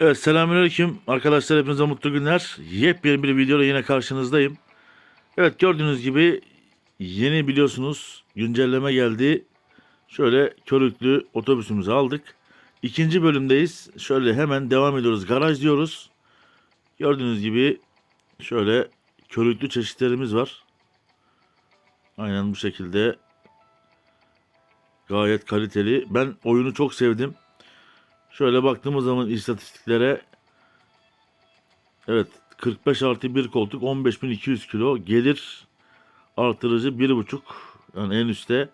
Evet selamünaleyküm arkadaşlar hepinize mutlu günler. Yepyeni bir videoyla yine karşınızdayım. Evet gördüğünüz gibi yeni biliyorsunuz güncelleme geldi. Şöyle körüklü otobüsümüzü aldık. İkinci bölümdeyiz. Şöyle hemen devam ediyoruz. Garaj diyoruz. Gördüğünüz gibi şöyle körüklü çeşitlerimiz var. Aynen bu şekilde gayet kaliteli. Ben oyunu çok sevdim. Şöyle baktığımız zaman istatistiklere evet 45 artı 1 koltuk 15.200 kilo gelir artırıcı 1.5 yani en üstte.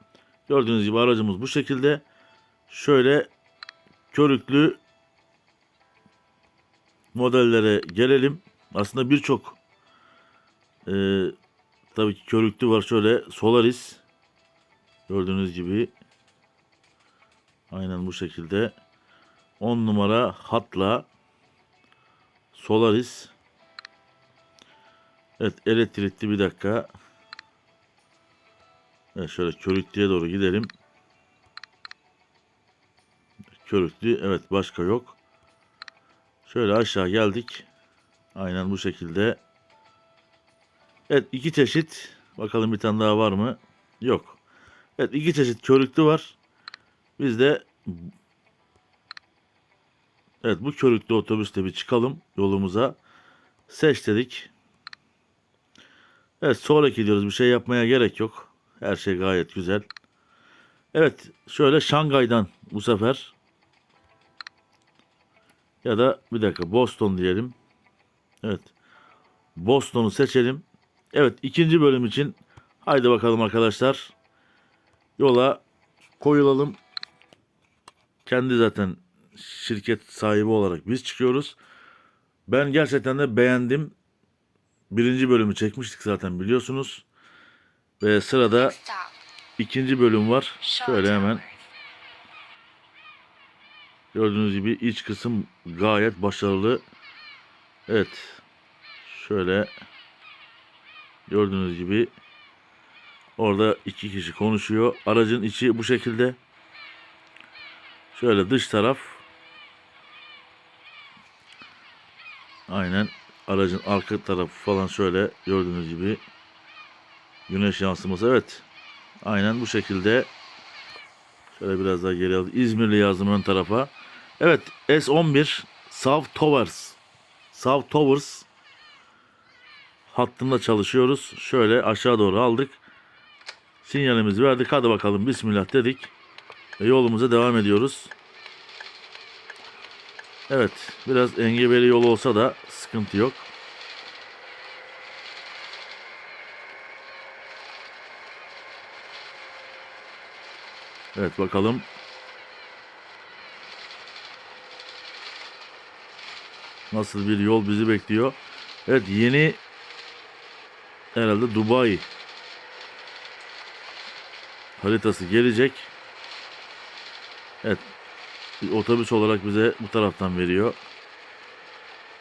Gördüğünüz gibi aracımız bu şekilde. Şöyle körüklü modellere gelelim. Aslında birçok e, tabii ki körüklü var. Şöyle Solaris gördüğünüz gibi aynen bu şekilde 10 numara hatla Solaris. Evet elektrikli bir dakika. Evet şöyle körüklüye doğru gidelim. Körüklü evet başka yok. Şöyle aşağı geldik. Aynen bu şekilde. Evet iki çeşit. Bakalım bir tane daha var mı? Yok. Evet iki çeşit körüklü var. Bizde Evet bu körüklü otobüste bir çıkalım yolumuza. Seç dedik. Evet sonraki gidiyoruz. Bir şey yapmaya gerek yok. Her şey gayet güzel. Evet şöyle Şangay'dan bu sefer. Ya da bir dakika Boston diyelim. Evet. Boston'u seçelim. Evet ikinci bölüm için haydi bakalım arkadaşlar. Yola koyulalım. Kendi zaten şirket sahibi olarak biz çıkıyoruz. Ben gerçekten de beğendim. Birinci bölümü çekmiştik zaten biliyorsunuz. Ve sırada ikinci bölüm var. Şöyle hemen gördüğünüz gibi iç kısım gayet başarılı. Evet. Şöyle gördüğünüz gibi orada iki kişi konuşuyor. Aracın içi bu şekilde. Şöyle dış taraf Aynen. Aracın arka tarafı falan şöyle gördüğünüz gibi güneş yansıması. Evet. Aynen bu şekilde. Şöyle biraz daha geri aldım İzmirli yazdım ön tarafa. Evet S11 South Towers. South Towers hattında çalışıyoruz. Şöyle aşağı doğru aldık. Sinyalimizi verdik. Hadi bakalım. Bismillah dedik. Ve yolumuza devam ediyoruz Evet, biraz engebeli yol olsa da sıkıntı yok. Evet bakalım. Nasıl bir yol bizi bekliyor. Evet yeni herhalde Dubai haritası gelecek. Evet bir otobüs olarak bize bu taraftan veriyor.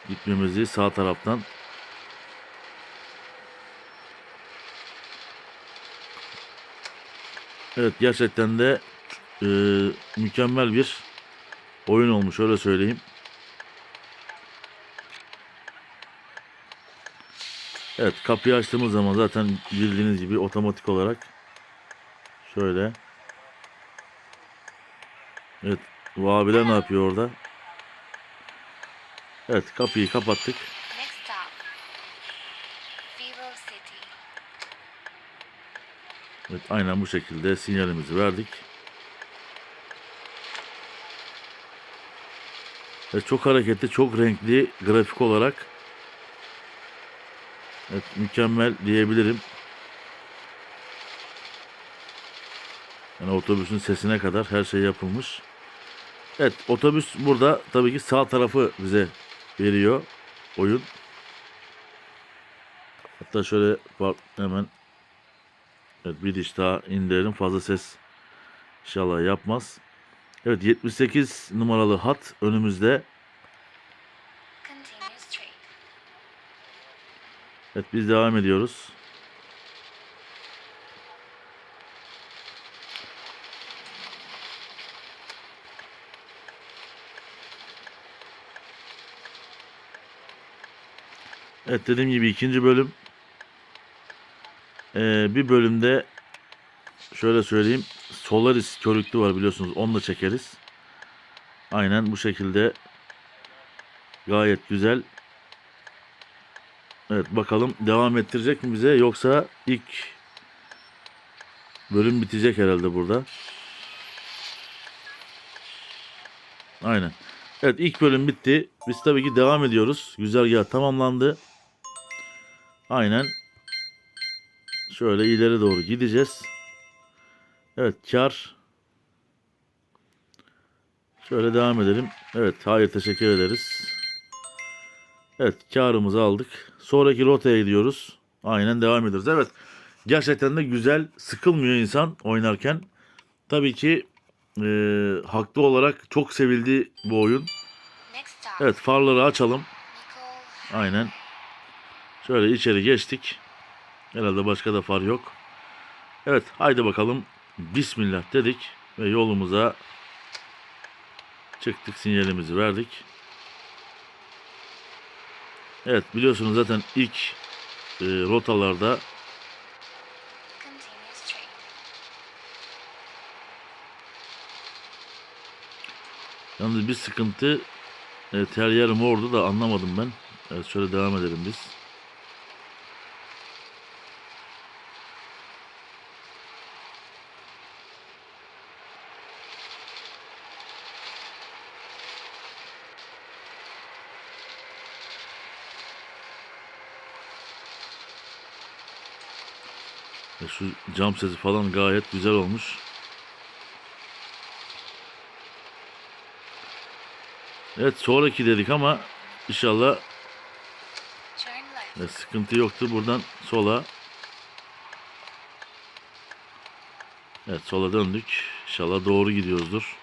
Gitmemizi sağ taraftan. Evet gerçekten de e, mükemmel bir oyun olmuş öyle söyleyeyim. Evet kapıyı açtığımız zaman zaten bildiğiniz gibi otomatik olarak şöyle Evet bu abiler ne yapıyor orada? Evet kapıyı kapattık. Evet aynen bu şekilde sinyalimizi verdik. Evet, çok hareketli, çok renkli grafik olarak. Evet, mükemmel diyebilirim. Yani otobüsün sesine kadar her şey yapılmış. Evet otobüs burada tabii ki sağ tarafı bize veriyor oyun. Hatta şöyle bak hemen evet, bir diş daha indirelim fazla ses inşallah yapmaz. Evet 78 numaralı hat önümüzde. Evet biz devam ediyoruz. Evet dediğim gibi ikinci bölüm. Ee, bir bölümde şöyle söyleyeyim. Solaris körüklü var biliyorsunuz. Onu da çekeriz. Aynen bu şekilde gayet güzel. Evet bakalım devam ettirecek mi bize yoksa ilk bölüm bitecek herhalde burada. Aynen. Evet ilk bölüm bitti. Biz tabii ki devam ediyoruz. Güzergah tamamlandı. Aynen. Şöyle ileri doğru gideceğiz. Evet kar. Şöyle devam edelim. Evet hayır teşekkür ederiz. Evet karımızı aldık. Sonraki rotaya gidiyoruz. Aynen devam ediyoruz. Evet gerçekten de güzel. Sıkılmıyor insan oynarken. Tabii ki e, haklı olarak çok sevildi bu oyun. Evet farları açalım. Aynen. Şöyle içeri geçtik. Herhalde başka da far yok. Evet haydi bakalım. Bismillah dedik ve yolumuza çıktık sinyalimizi verdik. Evet biliyorsunuz zaten ilk e, rotalarda yalnız bir sıkıntı e, teryer mordu da anlamadım ben. Evet şöyle devam edelim biz. Şu cam sesi falan gayet güzel olmuş. Evet sonraki dedik ama inşallah e, sıkıntı yoktu. Buradan sola. Evet sola döndük. İnşallah doğru gidiyoruzdur.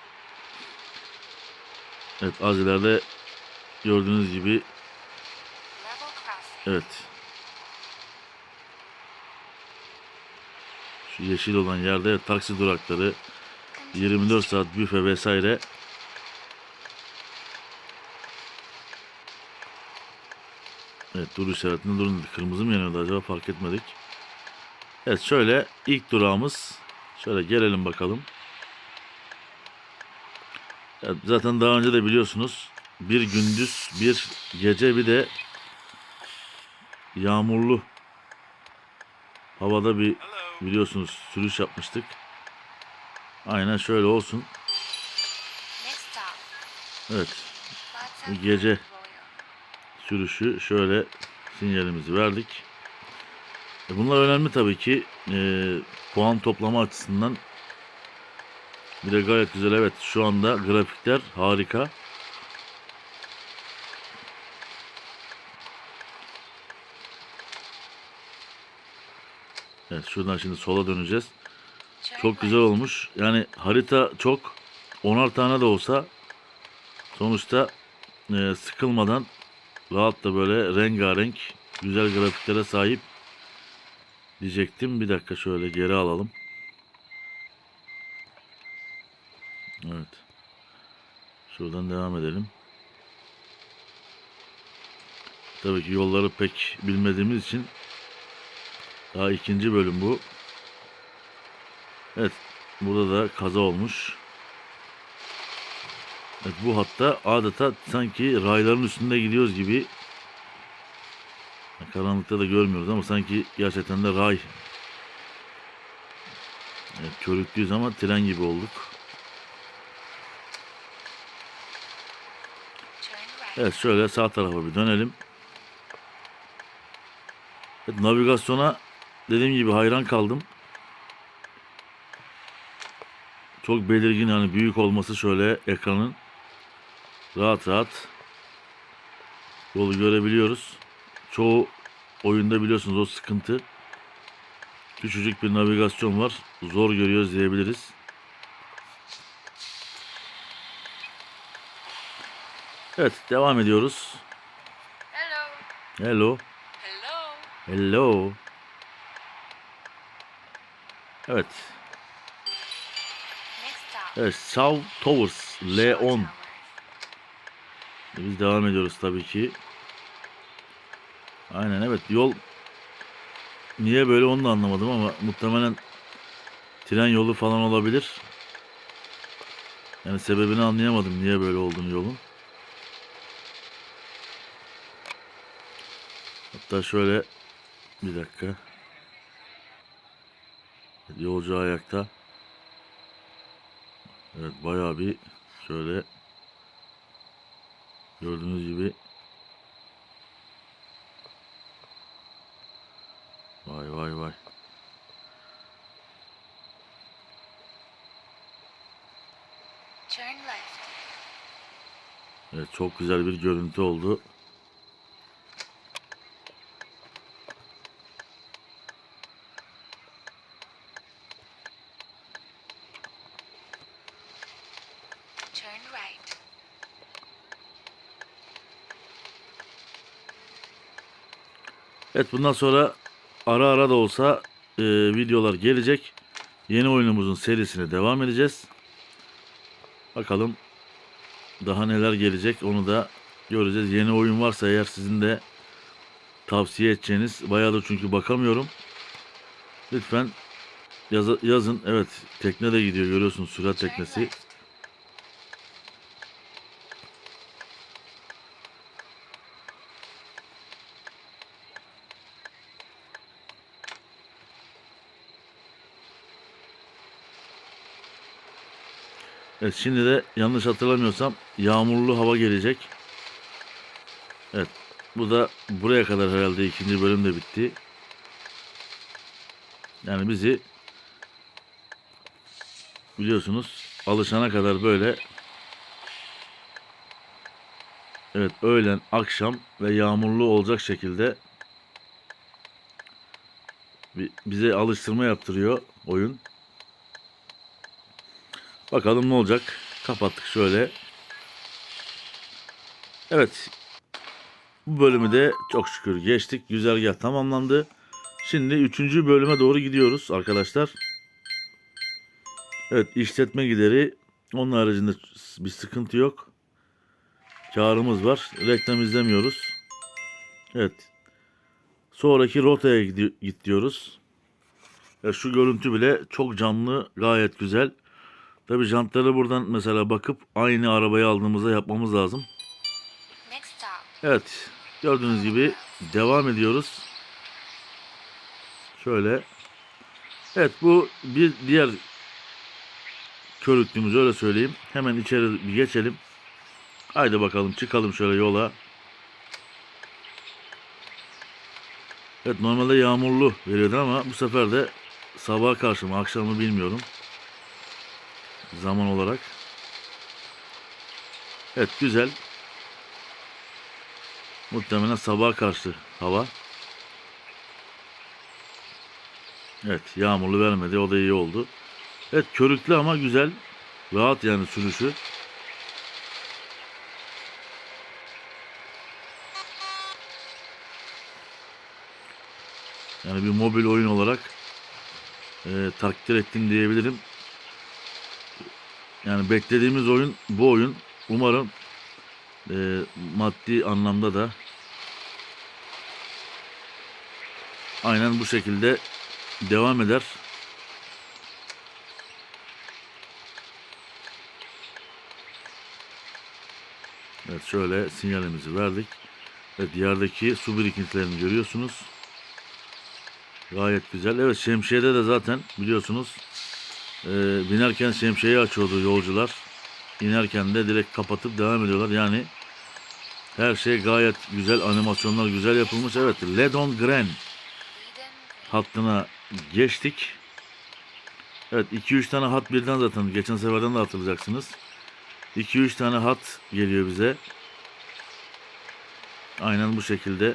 Evet az ileride gördüğünüz gibi evet. Yeşil olan yerde taksi durakları Continue 24 saat büfe vesaire. Evet dur işaretinde durun. Kırmızı mı yanıyordu acaba fark etmedik. Evet şöyle ilk durağımız. Şöyle gelelim bakalım. Evet, zaten daha önce de biliyorsunuz bir gündüz bir gece bir de yağmurlu havada bir biliyorsunuz sürüş yapmıştık. Aynen şöyle olsun. Evet gece. Sürüşü şöyle sinyalimizi verdik. E, Bunlar önemli tabii ki. E, puan toplama açısından. Bir de gayet güzel evet şu anda grafikler harika. Evet şuradan şimdi sola döneceğiz. Çok güzel olmuş. Yani harita çok. Onar tane de olsa sonuçta e, sıkılmadan rahat da böyle rengarenk güzel grafiklere sahip diyecektim. Bir dakika şöyle geri alalım. Evet. Şuradan devam edelim. Tabii ki yolları pek bilmediğimiz için daha ikinci bölüm bu. Evet. Burada da kaza olmuş. Evet, bu hatta adeta sanki rayların üstünde gidiyoruz gibi. Karanlıkta da görmüyoruz ama sanki gerçekten de ray. Evet, körüklüyüz ama tren gibi olduk. Evet şöyle sağ tarafa bir dönelim. Evet, navigasyona dediğim gibi hayran kaldım. Çok belirgin hani büyük olması şöyle ekranın. Rahat rahat yolu görebiliyoruz. Çoğu oyunda biliyorsunuz o sıkıntı. Küçücük bir navigasyon var. Zor görüyoruz diyebiliriz. Evet devam ediyoruz. Hello. Hello. Hello. Hello. Evet. Evet South Towers Shore L10. Towers. Biz devam ediyoruz tabii ki. Aynen evet yol niye böyle onu da anlamadım ama muhtemelen tren yolu falan olabilir. Yani sebebini anlayamadım niye böyle olduğunu yolun. Hatta şöyle bir dakika. Yolcu ayakta. Evet bayağı bir şöyle gördüğünüz gibi Vay vay vay. Evet çok güzel bir görüntü oldu. Evet bundan sonra ara ara da olsa e, videolar gelecek. Yeni oyunumuzun serisine devam edeceğiz. Bakalım daha neler gelecek onu da göreceğiz. Yeni oyun varsa eğer sizin de tavsiye edeceğiniz bayağıdır çünkü bakamıyorum. Lütfen yaza- yazın. Evet tekne de gidiyor görüyorsunuz sürat teknesi. Evet şimdi de yanlış hatırlamıyorsam yağmurlu hava gelecek. Evet bu da buraya kadar herhalde ikinci bölüm de bitti. Yani bizi biliyorsunuz alışana kadar böyle Evet öğlen, akşam ve yağmurlu olacak şekilde bi- bize alıştırma yaptırıyor oyun. Bakalım ne olacak. Kapattık şöyle. Evet. Bu bölümü de çok şükür geçtik. Güzergah tamamlandı. Şimdi üçüncü bölüme doğru gidiyoruz arkadaşlar. Evet işletme gideri. Onun haricinde bir sıkıntı yok. Karımız var. Reklam izlemiyoruz. Evet. Sonraki rotaya git diyoruz. Ya şu görüntü bile çok canlı, gayet güzel. Tabi jantları buradan mesela bakıp aynı arabayı aldığımızda yapmamız lazım. Evet. Gördüğünüz gibi devam ediyoruz. Şöyle. Evet bu bir diğer körüklüğümüz öyle söyleyeyim. Hemen içeri bir geçelim. Haydi bakalım çıkalım şöyle yola. Evet normalde yağmurlu veriyordu ama bu sefer de sabaha karşı mı akşamı bilmiyorum. Zaman olarak. Evet güzel. Muhtemelen sabaha karşı hava. Evet yağmurlu vermedi o da iyi oldu. Evet körüklü ama güzel. Rahat yani sürüşü. Yani bir mobil oyun olarak e, takdir ettim diyebilirim. Yani beklediğimiz oyun bu oyun. Umarım e, maddi anlamda da aynen bu şekilde devam eder. Evet şöyle sinyalimizi verdik. Evet yerdeki su birikintilerini görüyorsunuz. Gayet güzel. Evet şemsiyede de zaten biliyorsunuz e, binerken şemsiyeyi açıyordu yolcular. İnerken de direkt kapatıp devam ediyorlar. Yani her şey gayet güzel. Animasyonlar güzel yapılmış. Evet Ledon Gren hattına geçtik. Evet 2-3 tane hat birden zaten geçen seferden de hatırlayacaksınız. 2-3 tane hat geliyor bize. Aynen bu şekilde.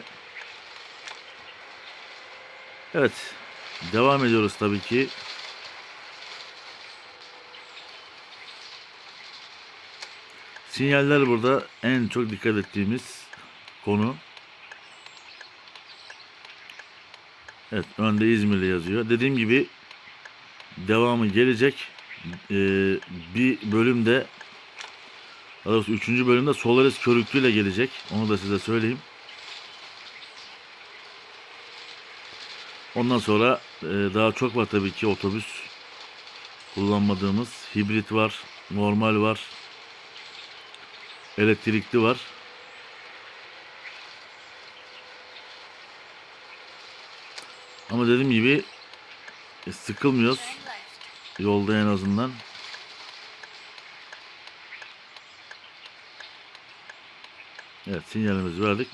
Evet. Devam ediyoruz tabii ki. Sinyaller burada en çok dikkat ettiğimiz konu. Evet önde İzmirli yazıyor. Dediğim gibi devamı gelecek. Ee, bir bölümde daha üçüncü bölümde Solaris körüklüyle gelecek. Onu da size söyleyeyim. Ondan sonra e, daha çok var tabii ki otobüs kullanmadığımız. Hibrit var, normal var, elektrikli var. Ama dediğim gibi e, sıkılmıyoruz yolda en azından. Evet sinyalimizi verdik.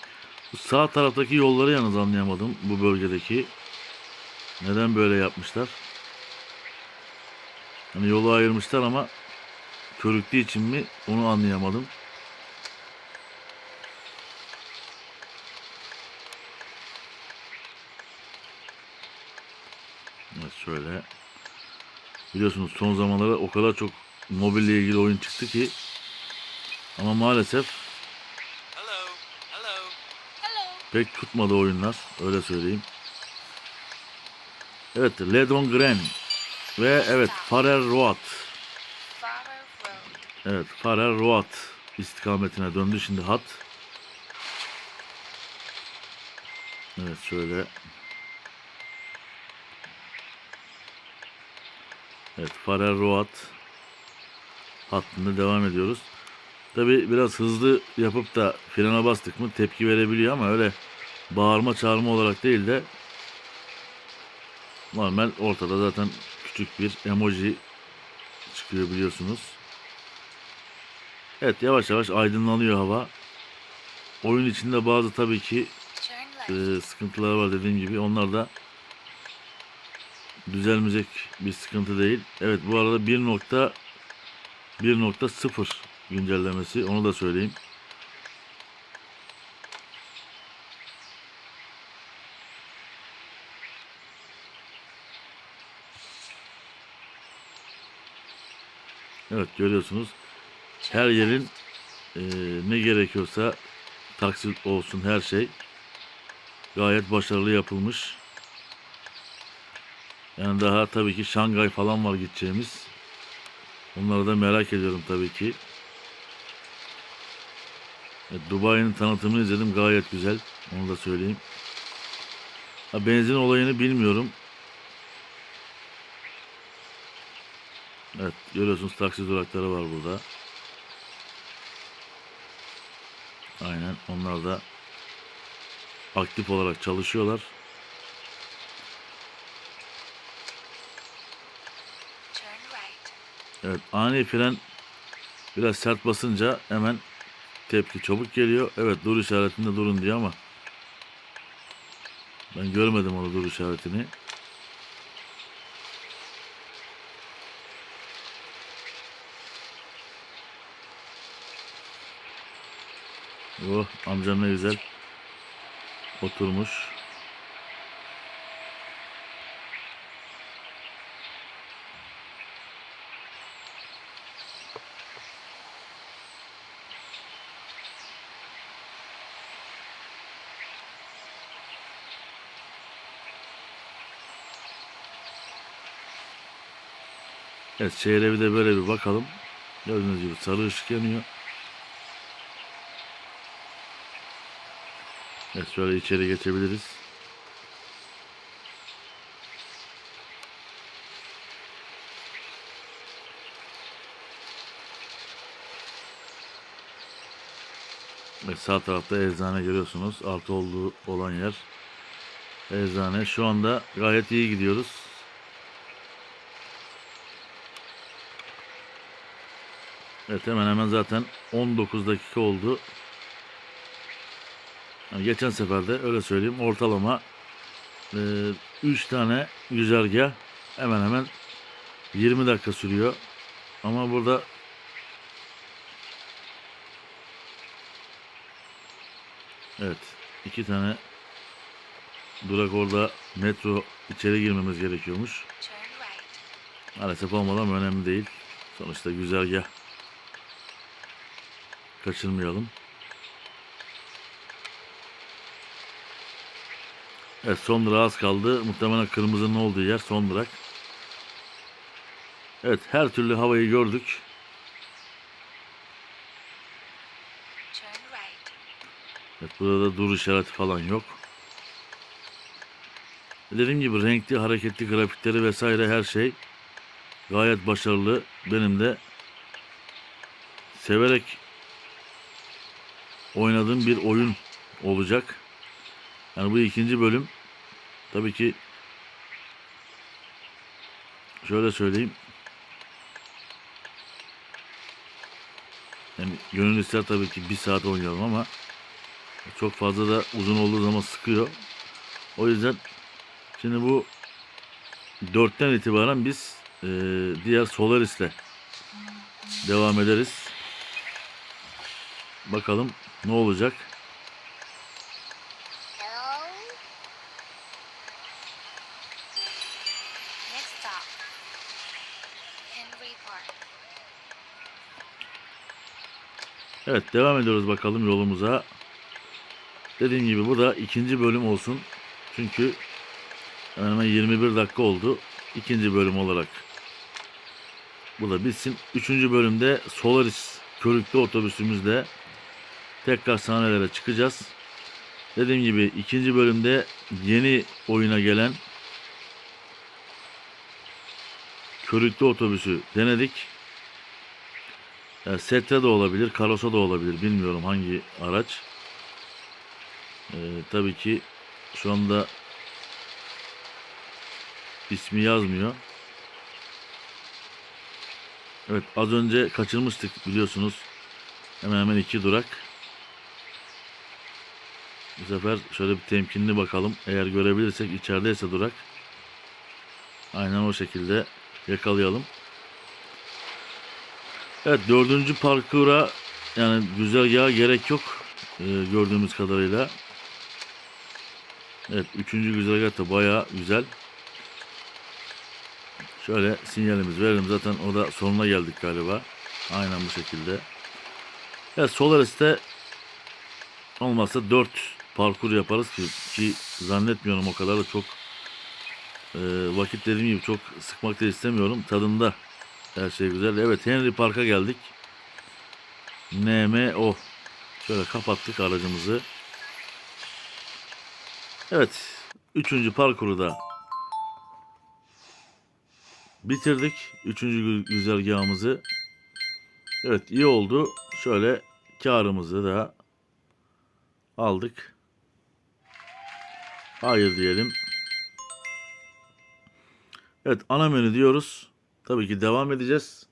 Bu sağ taraftaki yolları yalnız anlayamadım bu bölgedeki. Neden böyle yapmışlar? Hani yolu ayırmışlar ama körüklü için mi onu anlayamadım. Evet şöyle. Biliyorsunuz son zamanlarda o kadar çok mobille ilgili oyun çıktı ki ama maalesef Hello, hello. Hello. pek tutmadı oyunlar. Öyle söyleyeyim. Evet, Ledon Gren ve evet. Farrer Road. Evet, Farrer Road istikametine döndü şimdi hat. Evet şöyle. Evet, Farrer Road hattında devam ediyoruz. Tabi biraz hızlı yapıp da frene bastık mı tepki verebiliyor ama öyle bağırma çağırma olarak değil de normal ortada zaten küçük bir emoji çıkıyor biliyorsunuz. Evet yavaş yavaş aydınlanıyor hava. Oyun içinde bazı tabii ki e, sıkıntılar var dediğim gibi. Onlar da düzelmeyecek bir sıkıntı değil. Evet bu arada 1.1.0 güncellemesi onu da söyleyeyim. Evet görüyorsunuz her yerin e, ne gerekiyorsa taksit olsun her şey gayet başarılı yapılmış. Yani daha tabii ki Şangay falan var gideceğimiz. Onları da merak ediyorum tabii ki. Evet, Dubai'nin tanıtımını izledim gayet güzel. Onu da söyleyeyim. Ha, benzin olayını bilmiyorum. Evet görüyorsunuz taksi durakları var burada. Aynen onlar da aktif olarak çalışıyorlar. Evet ani fren biraz sert basınca hemen tepki çabuk geliyor. Evet dur işaretinde durun diyor ama ben görmedim onu dur işaretini. Oh amcam ne güzel oturmuş. Evet şehre bir de böyle bir bakalım. Gördüğünüz gibi sarı ışık yanıyor. Evet şöyle içeri geçebiliriz. Evet, sağ tarafta eczane görüyorsunuz. Artı olduğu olan yer. Eczane. Şu anda gayet iyi gidiyoruz. Evet hemen hemen zaten 19 dakika oldu. Yani geçen sefer de öyle söyleyeyim ortalama 3 tane güzergah hemen hemen 20 dakika sürüyor. Ama burada Evet iki tane durak orada metro içeri girmemiz gerekiyormuş. Maalesef olmadan önemli değil. Sonuçta güzergah kaçırmayalım. Evet son durak az kaldı. Muhtemelen kırmızının olduğu yer son durak. Evet her türlü havayı gördük. Evet burada da dur işareti falan yok. dediğim gibi renkli, hareketli grafikleri vesaire her şey gayet başarılı. Benim de severek oynadığım bir oyun olacak. Yani bu ikinci bölüm tabii ki şöyle söyleyeyim. Yani gönül ister tabii ki bir saat oynayalım ama çok fazla da uzun olduğu zaman sıkıyor. O yüzden şimdi bu dörtten itibaren biz eee, diğer Solaris'le devam ederiz. Bakalım ne olacak. Evet devam ediyoruz bakalım yolumuza. Dediğim gibi bu da ikinci bölüm olsun. Çünkü hemen hemen 21 dakika oldu. İkinci bölüm olarak. Bu da bitsin. Üçüncü bölümde Solaris körüklü otobüsümüzle tekrar sahnelere çıkacağız. Dediğim gibi ikinci bölümde yeni oyuna gelen körüklü otobüsü denedik. Yani Setre de olabilir, Karosa da olabilir. Bilmiyorum hangi araç. Ee, tabii ki şu anda ismi yazmıyor. Evet az önce kaçırmıştık biliyorsunuz. Hemen hemen iki durak. Bu sefer şöyle bir temkinli bakalım. Eğer görebilirsek içerideyse durak. Aynen o şekilde yakalayalım. Evet dördüncü parkura yani güzergaha gerek yok e, gördüğümüz kadarıyla. Evet üçüncü güzergah da baya güzel. Şöyle sinyalimiz verelim zaten o da sonuna geldik galiba. Aynen bu şekilde. Evet Solaris'te olmazsa 4 parkur yaparız ki, ki zannetmiyorum o kadar da çok e, vakit dediğim gibi çok sıkmak da istemiyorum. Tadında her şey güzel. Evet Henry Park'a geldik. NMO. Şöyle kapattık aracımızı. Evet. Üçüncü parkuru da bitirdik. Üçüncü gü- güzergahımızı. Evet iyi oldu. Şöyle karımızı da aldık. Hayır diyelim. Evet ana menü diyoruz. Tabii ki devam edeceğiz.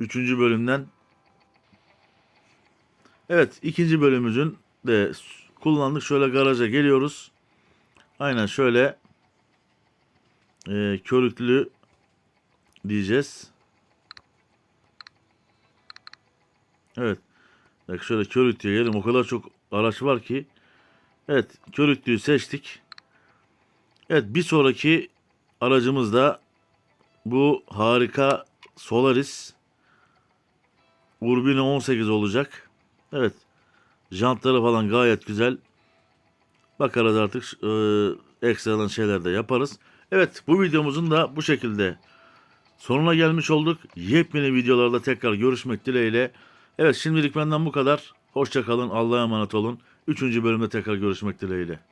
Üçüncü bölümden. Evet ikinci bölümümüzün de kullandık. Şöyle garaja geliyoruz. Aynen şöyle e, körüklü diyeceğiz. Evet. Bak şöyle körüklüye gelelim. O kadar çok araç var ki. Evet körüklüyü seçtik. Evet bir sonraki aracımız da bu harika Solaris Urbino 18 olacak. Evet. Jantları falan gayet güzel. Bakarız artık e, ekstradan şeyler de yaparız. Evet bu videomuzun da bu şekilde sonuna gelmiş olduk. Yepyeni videolarda tekrar görüşmek dileğiyle. Evet şimdilik benden bu kadar. Hoşçakalın. Allah'a emanet olun. Üçüncü bölümde tekrar görüşmek dileğiyle.